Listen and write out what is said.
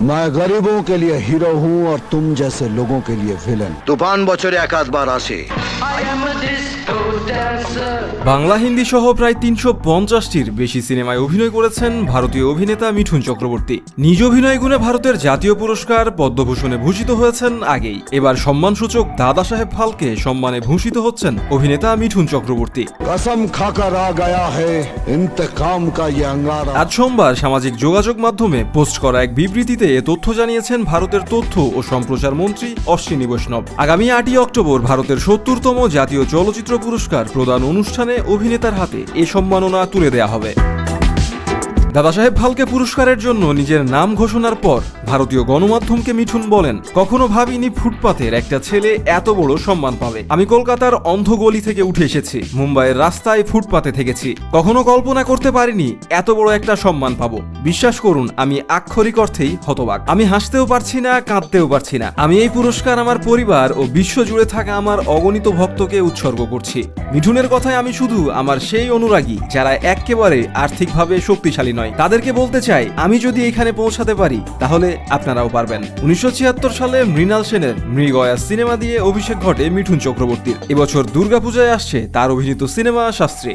मैं गरीबों के लिए हीरो हूँ और तुम जैसे लोगों के लिए विलन তুফান বছরে এক আধবার আসে বাংলা হিন্দি সহ প্রায় তিনশো পঞ্চাশটির বেশি সিনেমায় অভিনয় করেছেন ভারতীয় অভিনেতা মিঠুন চক্রবর্তী নিজ অভিনয় গুণে ভারতের জাতীয় পুরস্কার পদ্মভূষণে ভূষিত হয়েছেন আগেই এবার সম্মানসূচক দাদা সাহেব ফালকে সম্মানে ভূষিত হচ্ছেন অভিনেতা মিঠুন চক্রবর্তী कसम खाकर आ गया है इंतकाम का ये अंगारा আজ সোমবার সামাজিক যোগাযোগ মাধ্যমে পোস্ট করা এক বিবৃতিতে এ তথ্য জানিয়েছেন ভারতের তথ্য ও সম্প্রচার মন্ত্রী অশ্বিনী বৈষ্ণব। আগামী আটই অক্টোবর ভারতের সত্তরতম জাতীয় চলচ্চিত্র পুরস্কার প্রদান অনুষ্ঠানে অভিনেতার হাতে এ সম্মাননা তুলে দেয়া হবে। দাদাসাহেব ফালকে পুরস্কারের জন্য নিজের নাম ঘোষণার পর ভারতীয় গণমাধ্যমকে মিঠুন বলেন, কখনো ভাবিনি ফুটপাথের একটা ছেলে এত বড় সম্মান পাবে। আমি কলকাতার অন্ধগলি থেকে উঠে এসেছি, মুম্বাইয়ের রাস্তায় ফুটপাতে থেকেছি। কখনো কল্পনা করতে পারিনি এত বড় একটা সম্মান পাবো। বিশ্বাস করুন, আমি আক্ষরিক অর্থেই হতবাক। আমি হাসতেও পারছি না, কাঁদতেও পারছি না। আমি এই পুরস্কার আমার পরিবার ও বিশ্ব জুড়ে থাকা আমার অগণিত ভক্তকে উৎসর্গ করছি। মিঠুনের কথায় আমি শুধু আমার সেই অনুরাগী, যারা একেবারে আর্থিকভাবে শক্তিশালী নয়। তাদেরকে বলতে চাই, আমি যদি এখানে পৌঁছাতে পারি, তাহলে আপনারাও পারবেন। উনিশশো ছিয়াত্তর সালে মৃণাল সেনের মৃগয়া সিনেমা দিয়ে অভিষেক ঘটে মিঠুন চক্রবর্তীর। এবছর দুর্গাপূজায় আসছে তার অভিনীত সিনেমা শাস্ত্রী।